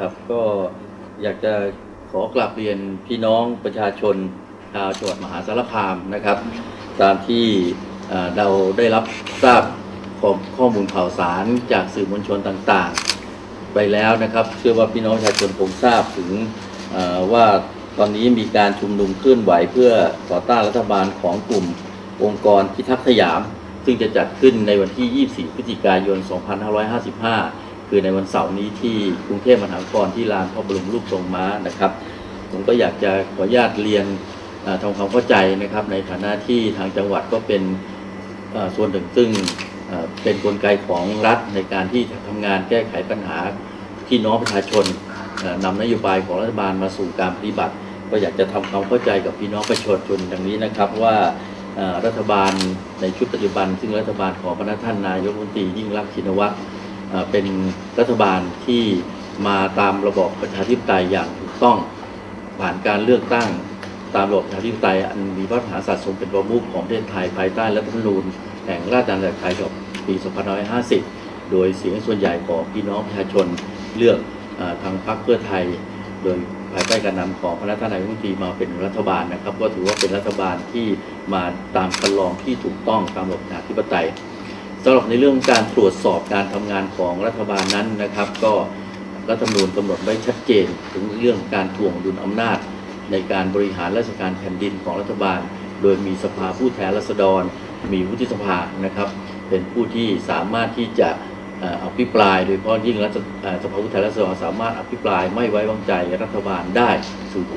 ครับ ก็อยากจะขอกลับเรียนพี่น้องประชาชนชาวจังหวัดมหาสารคามนะครับ ตามที่เราได้รับทราบข้อข้อมูลข่าวสารจากสื่อมวลชนต่างๆ ไปแล้วนะครับ เชื่อว่าพี่น้องประชาชนคงทราบถึงว่าตอนนี้มีการชุมนุมเคลื่อนไหวเพื่อต่อต้านรัฐบาลของกลุ่มองค์กรพิทักษ์สยาม ซึ่งจะจัดขึ้นในวันที่ 24 พฤศจิกายน 2555 คือในวันเสาร์นี้ที่กรุงเทพมหานครที่ลานพระบรมรูปทรงม้านะครับ ผมก็อยากจะขออนุญาตเรียนทำความเข้าใจนะครับ ในฐานะที่ทางจังหวัดก็เป็นส่วนหนึ่งซึ่งเป็นกลไกของรัฐในการที่จะทำงานแก้ไขปัญหาพี่น้องประชาชนเอ่อนำนโยบายของรัฐบาลมาสู่การปฏิบัติ ก็อยากจะทำความเข้าใจกับพี่น้องประชาชนดังนี้นะครับว่ารัฐบาลในชุดปัจจุบัน ซึ่งรัฐบาลของพระท่านนายกรัฐมนตรียิ่งรักชินวัตร เป็นรัฐบาลที่มาตามระบอบประชาธิปไตยอย่างถูกต้องผ่านการเลือกตั้งตามระบอบประชาธิปไตยอันมีพระมหากษัตริย์ทรงเป็นประมุขของประเทศไทยภายใต้รัฐธรรมนูญแห่งราชอาณาจักรไทยฉบับปี2550 โดยเสียงส่วนใหญ่ของพี่น้องประชาชนเลือกอทางพรรคเพื่อไทย โดยภายใต้การนำของพระท่านนายกรัฐมนตรีมาเป็นรัฐบาลนะครับ ก็ถือว่าเป็นรัฐบาลที่มาตามคันลองที่ถูกต้องตามระบอบประชาธิปไตย สำหรับในเรื่องการตรวจสอบการทำงานของรัฐบาลนั้นนะครับ ก็รัฐธรรมนูญกำหนดไว้ชัดเจน ถึงเรื่องการถ่วงดุลอำนาจ ในการบริหารราชการแผ่นดินของรัฐบาล โดยมีสภาผู้แทนราษฎร มีวุฒิสภานะครับ เป็นผู้ที่สามารถที่จะเอ่ออภิปราย โดยเฉพาะยิ่งรัฐสภาผู้แทนราษฎรสามารถอภิปรายไม่ไว้วางใจรัฐบาลได้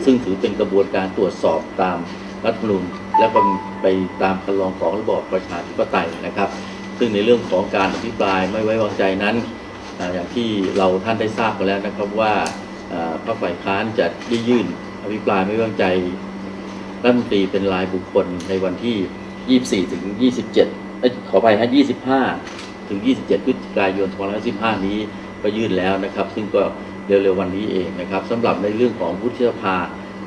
ซึ่งถือเป็นกระบวนการตรวจสอบตามรัฐธรรมนูญและไปตามคันลองของระบอบประชาธิปไตยนะครับ ซึ่งในเรื่องของการอภิปรายไม่ไว้วางใจนั้น อย่างที่เราท่านได้ทราบกันแล้วนะครับว่าพรรคฝ่ายค้านจะได้ยื่นอภิปรายไม่ไว้วางใจรัฐมนตรีเป็นรายบุคคลในวันที่ 24 ถึง 27เอ้ยขอไปฮะ 25 ถึง 27 พฤศจิกายน 2515 นี้ก็ยื่นแล้วนะครับ ซึ่งก็เร็วๆวันนี้เองนะครับสำหรับในเรื่องของวุฒิสภา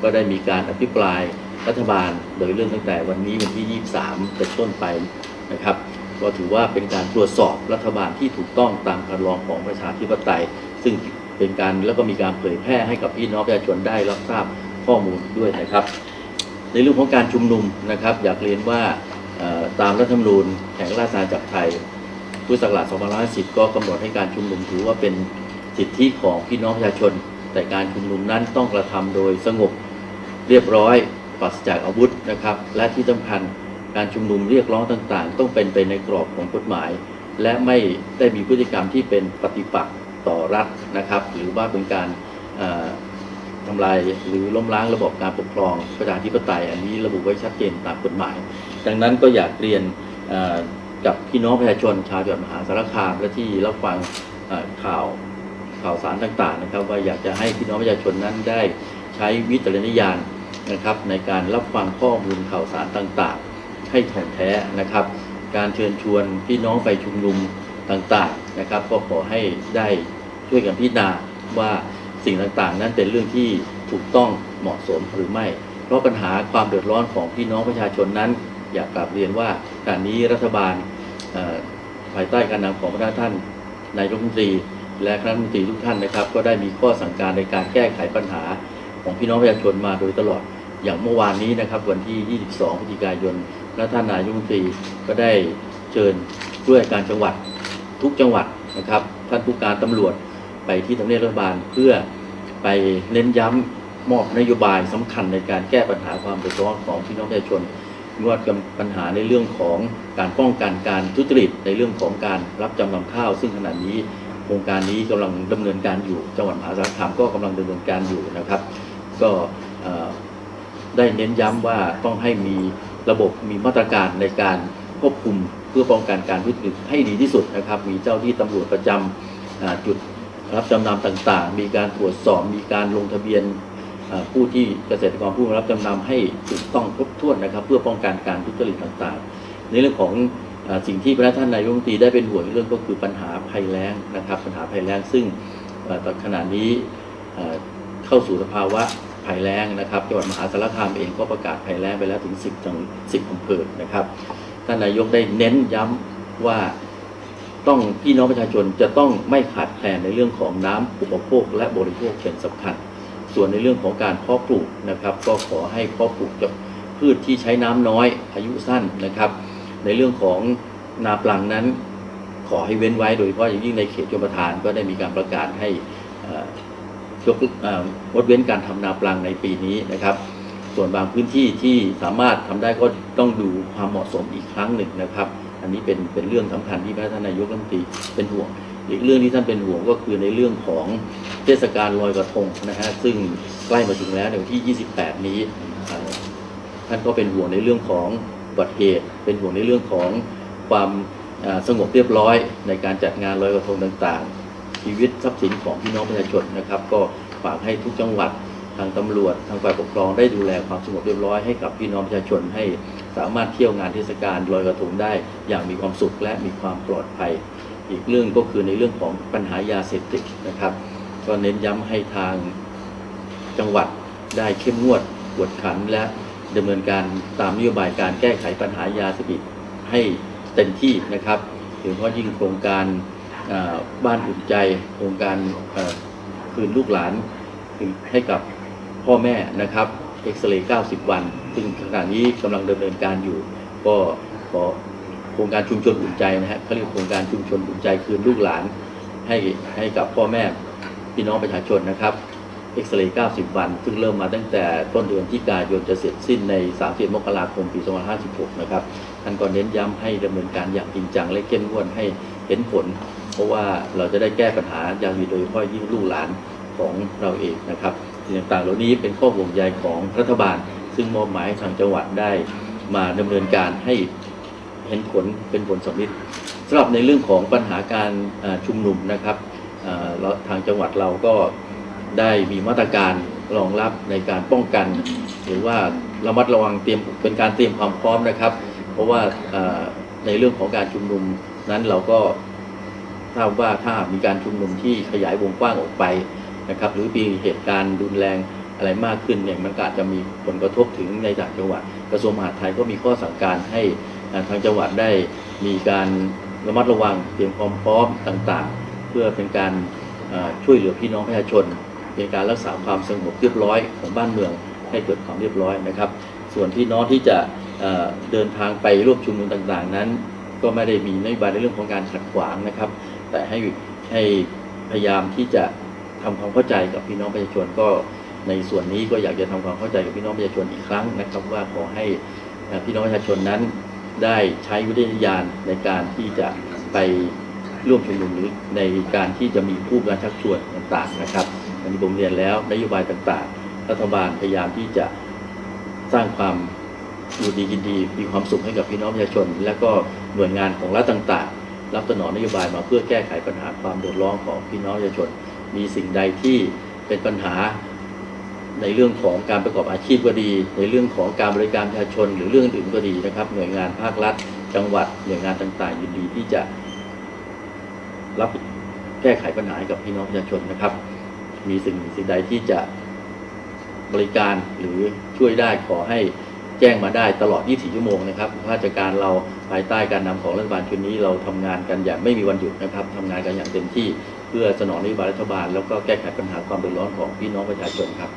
ก็ได้มีการอภิปรายรัฐบาล โดยเรื่องตั้งแต่วันนี้วันที่ 23 เป็นต้นไปนะครับ ก็ถือว่าเป็นการตรวจสอบรัฐบาลที่ถูกต้องตามการรองของประชาธิปไตย ซึ่งเป็นการแล้วก็มีการเผยแพร่ให้กับพี่น้องประชาชนได้รับทราบข้อมูลด้วยนะครับ ในเรื่องของการชุมนุมนะครับ อยากเรียนว่าตามรัฐธรรมนูญแห่งราชอาณาจักรไทยพุทธศักราช2510 ก็กำหนดให้การชุมนุมถือว่าเป็นสิทธิของพี่น้องประชาชน แต่การชุมนุมนั้นต้องกระทำโดยสงบเรียบร้อยปราศจากอาวุธนะครับ และที่สำคัญ การชุมนุมเรียกร้องต่างๆ ต้องเป็นไปในกรอบของกฎหมาย และไม่ได้มีพฤติกรรมที่เป็นปฏิปักษ์ต่อรัฐนะครับ หรือว่าเป็นการทำลายหรือล้มล้างระบบการปกครองประชาธิปไตย อันนี้ระบุไว้ชัดเจนตามกฎหมาย ดังนั้นก็อยากเรียนกับพี่น้องประชาชนชาวจังหวัดมหาสารคามและที่รับฟังข่าวข่าวสารต่างๆนะครับ ว่าอยากจะให้พี่น้องประชาชนนั้นได้ใช้วิจารณญาณนะครับในการรับฟังข้อมูลข่าวสารต่างๆ ให้ถ่องแท้นะครับ การเชิญชวนพี่น้องไปชุมนุมต่างๆนะครับ ก็ขอให้ได้ช่วยกันพิจารณาว่าสิ่งต่างๆ นั้นเป็นเรื่องที่ถูกต้องเหมาะสมหรือไม่ เพราะปัญหาความเดือดร้อนของพี่น้องประชาชนนั้น อยากกลับเรียนว่าการนี้รัฐบาลภายใต้การนำของพระท่านนายรัฐมนตรีและคณะรัฐมนตรีทุกท่านนะครับ ก็ได้มีข้อสั่งการในการแก้ไขปัญหาของพี่น้องประชาชนมาโดยตลอดอย่างเมื่อวานนี้นะครับ วันที่ 22 พฤศจิกายน พระท่านนายกรัฐมนตรีก็ได้เชิญผู้ว่าการจังหวัดทุกจังหวัดนะครับ ท่านผู้การตำรวจไปที่ทำเนียบรัฐบาลเพื่อไปเน้นย้ำมอบนโยบายสำคัญในการแก้ปัญหาความเดือดร้อนของพี่น้องประชาชนไม่ว่ากับปัญหาในเรื่องของการป้องกันการทุจริตในเรื่องของการรับจำนำข้าว ซึ่งขณะนี้โครงการนี้กำลังดำเนินการอยู่จังหวัดมหาสารคามก็กำลังดำเนินการอยู่นะครับ ก็ได้เน้นย้ำว่าต้องให้มี ระบบมีมาตรการในการควบคุมเพื่อป้องกันการทุจริตให้ดีที่สุดนะครับ มีเจ้าที่ตำรวจประจำอ่าจุดรับจำนำต่างๆ มีการตรวจสอบมีการลงทะเบียนผู้ที่เกษตรกรผู้รับจำนำให้ถูกต้องครบถ้วนนะครับ เพื่อป้องกันการทุจริตต่างๆ ในเรื่องของอสิ่งที่พระท่านนายกรัฐมนตรีได้เป็นห่วงเรื่องก็คือปัญหาภัยแล้งนะครับ ปัญหาภัยแล้งซึ่งตอนขณะนี้เข้าสู่สภาวะ ภัยแล้งนะครับจังหวัดมหาสารคามเองก็ประกาศภัยแล้งไปแล้วถึง 10จัง10อำเภอนะครับท่านนายกได้เน้นย้ำว่าต้องพี่น้องประชาชนจะต้องไม่ขาดแคลนในเรื่องของน้ำอุปโภคและบริโภคเป็นสำคัญ ส่วนในเรื่องของการเพาะปลูกนะครับ ก็ขอให้เพาะปลูกจากพืชที่ใช้น้ำน้อยอายุสั้นนะครับ ในเรื่องของนาปลังนั้น ขอให้เว้นไว้โดยเฉพาะอย่างยิ่งในเขตชลประทานก็ได้มีการประกาศให้อ่อ ยกเอ่องดเว้นการทำนาปลังในปีนี้นะครับ ส่วนบางพื้นที่ที่สามารถทำได้ก็ต้องดูความเหมาะสมอีกครั้งหนึ่งนะครับ อันนี้เป็นเป็นเรื่องสำคัญที่พระท่านนายกรัฐมนตรีเป็นห่วง อีกเรื่องที่ท่านเป็นห่วงก็คือในเรื่องของเทศกาลลอยกระทงนะฮะซึ่งใกล้มาถึงแล้วในวันที่ 28 นี้ท่านก็เป็นห่วงในเรื่องของอุบัติเหตุเป็นห่วงในเรื่องของความสงบเรียบร้อยในการจัดงานลอยกระทงต่างๆ ชีวิตทรัพย์สินของพี่น้องประชาชนนะครับ ก็ฝากให้ทุกจังหวัดทางตำรวจทางฝ่ายปกครองได้ดูแลความสงบเรียบร้อยให้กับพี่น้องประชาชนให้สามารถเที่ยวงานเทศกาลลอยกระทงได้ อย่างมีความสุขและมีความปลอดภัย อีกเรื่องก็คือในเรื่องของปัญหายาเสพติดนะครับ ก็เน้นย้ำให้ทางจังหวัดได้เข้มงวดกวดขันและดำเนินการตามนโยบายการแก้ไขปัญหายาเสพติดให้เต็มที่นะครับโดยเฉพาะยิ่งโครงการ บ้านอุ่นใจโครงการคืนลูกหลานให้กับพ่อแม่นะครับเอ็กซเรย์90 วัน ซึ่งขณะนี้กำลังดำเนินการอยู่ ก็ขอโครงการชุมชนอุ่นใจนะฮะเขาเรียกโครงการชุมชนอุ่นใจคืนลูกหลานให้ให้กับพ่อแม่พี่น้องประชาชนนะครับเอ็กซเรย์90 วัน ซึ่งเริ่มมาตั้งแต่ต้นเดือนที่กายนจะเสร็จสิ้นใน 30 มกราคม ปี2556 นะครับ ท่านก็เน้นย้ำให้ดำเนินการอย่างจริงจัง และเข้มงวดให้เห็นผล เพราะว่าเราจะได้แก้ปัญหายาเสพติดโดยเฉพาะยิ่งลูกหลานของเราเองนะครับสิ่งต่างๆเหล่านี้เป็นข้อห่วงใยของรัฐบาล ซึ่งมอบหมายทางจังหวัดได้มาดำเนินการให้เห็นผลเป็นผลสำลิดสำหรับในเรื่องของปัญหาการชุมนุมนะครับทางจังหวัดเราก็ได้มีมาตรการรองรับในการป้องกัน หรือว่าระมัดระวังเตรียมเป็นการเตรียมความพร้อมนะครับ เพราะว่าในเรื่องของการชุมนุมนั้นเราก็ ทราบว่าถ้ามีการชุมนุมที่ขยายวงกว้างออกไปนะครับ หรือมีเหตุการณ์รุนแรงอะไรมากขึ้นเนี่ยมันอาจจะมีผลกระทบถึงในต่างจังหวัด กระทรวงมหาดไทยก็มีข้อสั่งการให้ทางจังหวัดได้มีการระมัดระวังเตรียมความพร้อมต่างๆ เพื่อเป็นการช่วยเหลือพี่น้องประชาชน เป็นการรักษาความสงบเรียบร้อยของบ้านเมืองให้เกิดความเรียบร้อยนะครับ ส่วนพี่น้องที่จะเดินทางไปร่วมชุมนุมต่างๆ นั้น ก็ไม่ได้มีนโยบายในเรื่องของการขัดขวางนะครับ แต่ให้ให้พยายามที่จะทำความเข้าใจกับพี่น้องประชาชนก็ในส่วนนี้ก็อยากจะทำความเข้าใจกับพี่น้องประชาชนอีกครั้งนะครับ ว่าขอให้พี่น้องประชาชนนั้นได้ใช้วิทยาณในการที่จะไปร่วมชุมนุมหรือในการที่จะมีผู้การชักชวนต่างๆนะครับอันนี้ผมเรียนแล้วนโยบายต่างๆ รัฐบาลพยายามที่จะสร้างความอยู่ดีกินดีมีความสุขให้กับพี่น้องประชาชน และก็หน่วยงานของรัฐต่างๆ รับสนองนโยบายมาเพื่อแก้ไขปัญหาความเดือดร้อนของพี่น้องประชาชน มีสิ่งใดที่เป็นปัญหาในเรื่องของการประกอบอาชีพก็ดี ในเรื่องของการบริการประชาชน หรือเรื่องอื่นก็ดีนะครับ หน่วยงานภาครัฐ จังหวัดหน่วยงานต่าง ๆ ยินดีที่จะ รับแก้ไขปัญหาให้กับพี่น้องประชาชนนะครับ มีสิ่งสิ่งใดที่จะบริการหรือช่วยได้ขอให้แจ้งมาได้ตลอด 24 ชั่วโมงนะครับข้าราชการเรา ภายใต้การนำของรัฐบาลชุดนี้เราทำงานกันอย่างไม่มีวันหยุดนะครับทำงานกันอย่างเต็มที่เพื่อสนองนโยบายรัฐบาล แล้วก็แก้ไขปัญหาความเดือดร้อนของพี่น้องประชาชนครับ